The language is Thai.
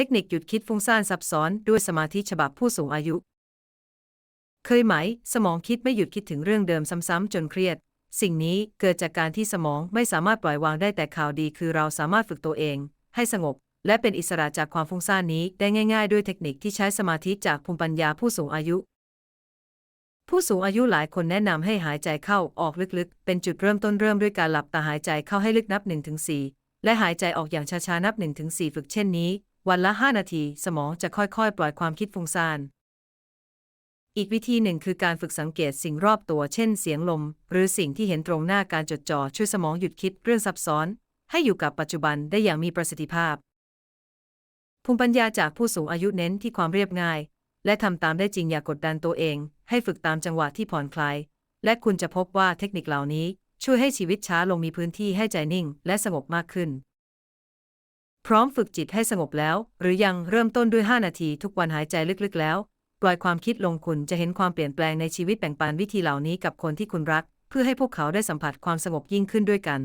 เทคนิคหยุดคิดฟุ้งซ่านซับซ้อนด้วยสมาธิฉบับผู้สูงอายุ เคยไหม สมองคิดไม่หยุดคิดถึงเรื่องเดิมซ้ำๆจนเครียด สิ่งนี้เกิดจากการที่สมองไม่สามารถปล่อยวางได้แต่ข่าวดีคือเราสามารถฝึกตัวเอง ให้สงบ และเป็นอิสระจากความฟุ้งซ่านนี้ได้ง่าย ๆ ด้วยเทคนิคที่ใช้สมาธิจากภูมิปัญญาผู้สูงอายุ ผู้สูงอายุหลายคนแนะนำให้หายใจเข้าออกลึกๆ เป็นจุดเริ่มต้นเริ่มด้วยการหลับตาหายใจเข้าให้ลึกนับ1-4และหายใจออกอย่างช้าๆ นับ1-4 ฝึกเช่นนี้ วันละ 5 นาที สมองจะค่อยๆ ปล่อยความคิดฟุ้งซ่าน อีกวิธีหนึ่งคือการฝึกสังเกตสิ่งรอบตัว เช่น เสียงลม หรือสิ่งที่เห็นตรงหน้าการจดจ่อช่วยสมองหยุดคิดเรื่องซับซ้อน ให้อยู่กับปัจจุบันได้อย่างมีประสิทธิภาพ ภูมิปัญญาจากผู้สูงอายุเน้นที่ความเรียบง่าย และทำตามได้จริงอย่ากดดันตัวเอง ให้ฝึกตามจังหวะที่ผ่อนคลาย และคุณจะพบว่าเทคนิคเหล่านี้ช่วยให้ชีวิตช้าลงมีพื้นที่ให้ใจนิ่ง และสงบมากขึ้น พร้อมฝึกจิตให้สงบแล้ว หรือยังเริ่มต้นด้วย 5 นาทีทุกวันหายใจลึกๆแล้ว ปล่อยความคิดลงคุณจะเห็นความเปลี่ยนแปลงในชีวิตแบ่งปันวิธีเหล่านี้กับคนที่คุณรัก เพื่อให้พวกเขาได้สัมผัสความสงบยิ่งขึ้นด้วยกัน